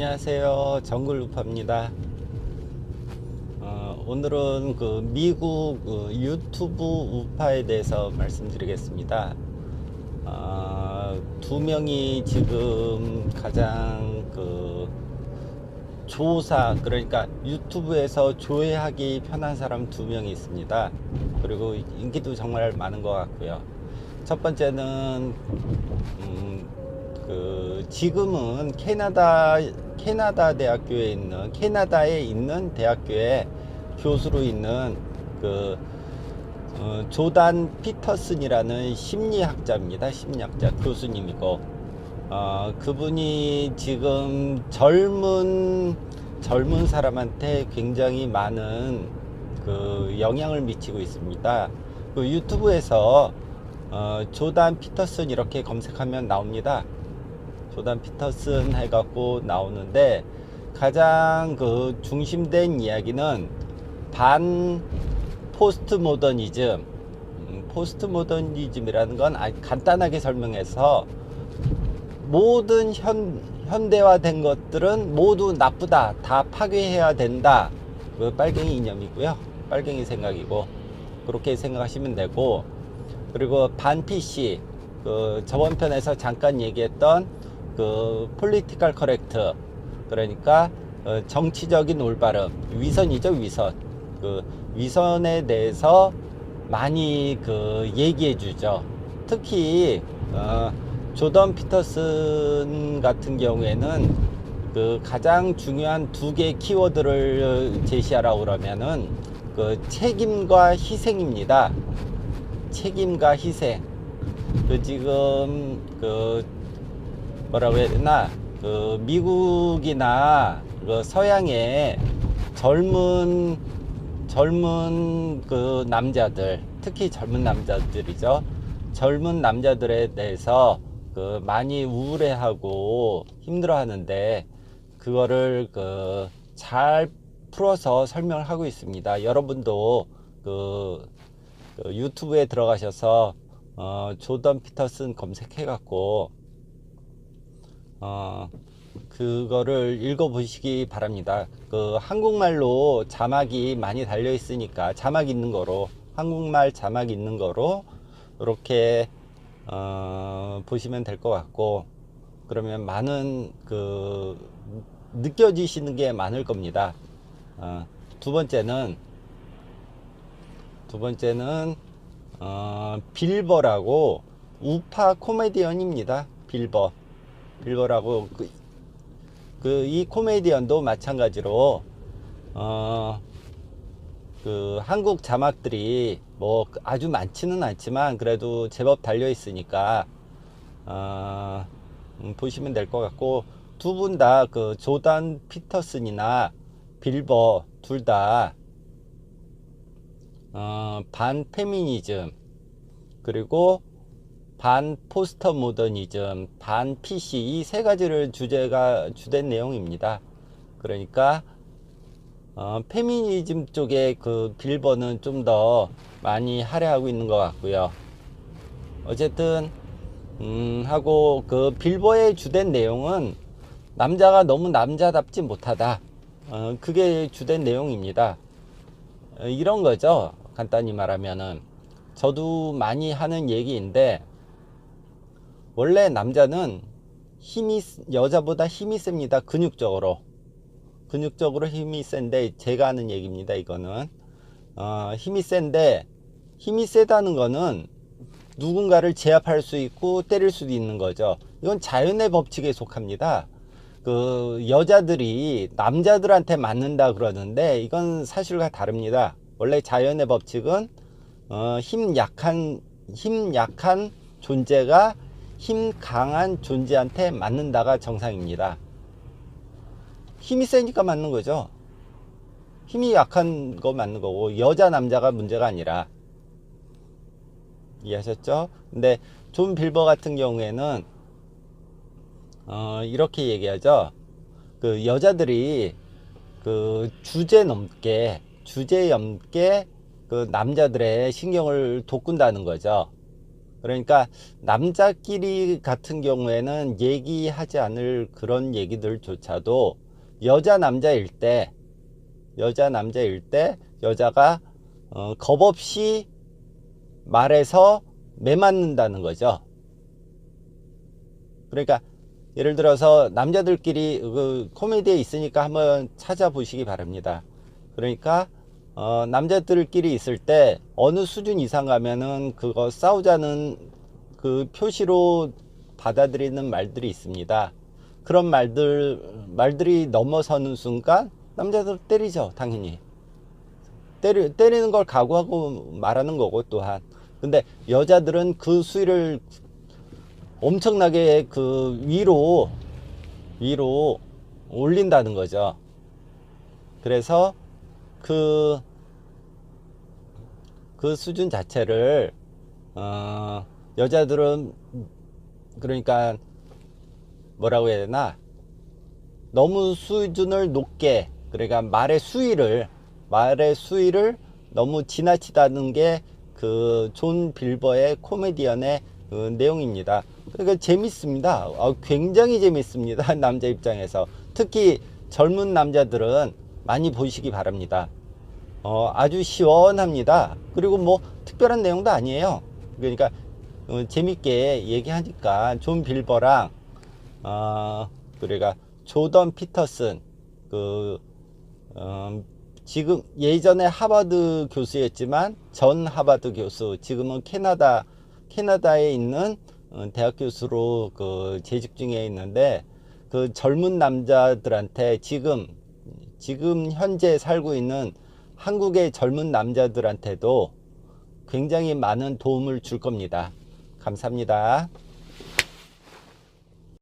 안녕하세요. 정글루파입니다. 어, 오늘은 그 미국 그 유튜브 우파에 대해서 말씀드리겠습니다. 어, 두 명이 지금 가장 그 조사 그러니까 유튜브에서 조회하기 편한 사람 두 명이 있습니다. 그리고 인기도 정말 많은 것 같고요. 첫 번째는 음, 그 지금은 캐나다 캐나다 대학교에 있는 캐나다에 있는 대학교에 교수로 있는 그 어, 조단 피터슨이라는 심리학자입니다. 심리학자 교수님이고 어, 그분이 지금 젊은 젊은 사람한테 굉장히 많은 그 영향을 미치고 있습니다. 그 유튜브에서 어, 조단 피터슨 이렇게 검색하면 나옵니다. 조단 피터슨 해갖고 나오는데 가장 그 중심된 이야기는 반 포스트 모더니즘. 음, 포스트 모더니즘이라는 건 간단하게 설명해서 모든 현, 현대화된 것들은 모두 나쁘다 다 파괴해야 된다. 그 빨갱이 이념이고요. 빨갱이 생각이고. 그렇게 생각하시면 되고. 그리고 반 PC 그 저번 편에서 잠깐 얘기했던 그 폴리티컬 커렉트 그러니까 어, 정치적인 올바름. 위선이죠 위선. 그 위선에 대해서 많이 그 얘기해 주죠. 특히 어, 조던 피터슨 같은 경우에는 그 가장 중요한 두개 키워드를 제시하라고 그러면은 그 책임과 희생입니다. 책임과 희생. 그 지금 그 뭐라고 해야 되나? 그 미국이나 그 서양의 젊은 젊은 그 남자들 특히 젊은 남자들이죠. 젊은 남자들에 대해서 그 많이 우울해하고 힘들어하는데 그거를 그 잘 풀어서 설명을 하고 있습니다. 여러분도 그, 그 유튜브에 들어가셔서 어, 조던 피터슨 검색해 갖고 어, 그거를 읽어보시기 바랍니다. 그 한국말로 자막이 많이 달려 있으니까 자막 있는 거로 한국말 자막 있는 거로 이렇게 어, 보시면 될 것 같고 그러면 많은 그 느껴지시는 게 많을 겁니다. 어, 두 번째는 두 번째는 어, 빌버라고 우파 코미디언입니다. 빌버. 빌버라고 그, 그 이 코미디언도 마찬가지로 어, 그 한국 자막들이 뭐 아주 많지는 않지만 그래도 제법 달려 있으니까 어, 음, 보시면 될 것 같고 두 분 다 그 조단 피터슨이나 빌버 둘다 어, 반 페미니즘 그리고 반 포스터 모더니즘, 반 PC 이 세 가지를 주제가 주된 내용입니다. 그러니까 어, 페미니즘 쪽에 그 빌버는 좀 더 많이 할애하고 있는 것 같고요. 어쨌든 음, 하고 그 빌버의 주된 내용은 남자가 너무 남자답지 못하다. 어, 그게 주된 내용입니다. 어, 이런 거죠. 간단히 말하면은 저도 많이 하는 얘기인데 원래 남자는 힘이 여자보다 힘이 셉니다. 근육적으로 근육적으로 힘이 센데 제가 하는 얘기입니다. 이거는 어, 힘이 센데 힘이 세다는 거는 누군가를 제압할 수 있고 때릴 수도 있는 거죠. 이건 자연의 법칙에 속합니다. 그 여자들이 남자들한테 맞는다 그러는데 이건 사실과 다릅니다. 원래 자연의 법칙은 어, 힘 약한 힘 약한 존재가 힘 강한 존재한테 맞는다가 정상입니다. 힘이 세니까 맞는 거죠. 힘이 약한 거 맞는 거고 여자 남자가 문제가 아니라 이해하셨죠? 근데 존 빌버 같은 경우에는 어, 이렇게 얘기하죠. 그 여자들이 그 주제 넘게 주제 넘게 그 남자들의 신경을 돋군다는 거죠. 그러니까 남자끼리 같은 경우에는 얘기하지 않을 그런 얘기들조차도 여자 남자일 때 여자 남자일 때 여자가 어, 겁 없이 말해서 매맞는다는 거죠. 그러니까 예를 들어서 남자들끼리 그 코미디에 있으니까 한번 찾아보시기 바랍니다. 그러니까 어, 남자들끼리 있을 때 어느 수준 이상 가면은 그거 싸우자는 그 표시로 받아들이는 말들이 있습니다. 그런 말들 말들이 넘어서는 순간 남자들 때리죠, 당연히. 때리, 때리는 걸 각오하고 말하는 거고 또한. 근데 여자들은 그 수위를 엄청나게 그 위로 위로 올린다는 거죠. 그래서 그, 그 수준 자체를, 어, 여자들은, 그러니까, 뭐라고 해야 되나, 너무 수준을 높게, 그러니까 말의 수위를, 말의 수위를 너무 지나치다는 게 그 존 빌버의 코미디언의 그 내용입니다. 그러니까 재밌습니다. 어, 굉장히 재밌습니다. 남자 입장에서. 특히 젊은 남자들은 많이 보시기 바랍니다. 어, 아주 시원합니다. 그리고 뭐 특별한 내용도 아니에요. 그러니까 어, 재밌게 얘기하니까 존 빌버랑 어, 그러니까 조던 피터슨 그 어, 지금 예전에 하버드 교수였지만 전 하버드 교수 지금은 캐나다 캐나다에 있는 어, 대학 교수로 그 재직 중에 있는데 그 젊은 남자들한테 지금 지금 현재 살고 있는 한국의 젊은 남자들한테도 굉장히 많은 도움을 줄 겁니다. 감사합니다.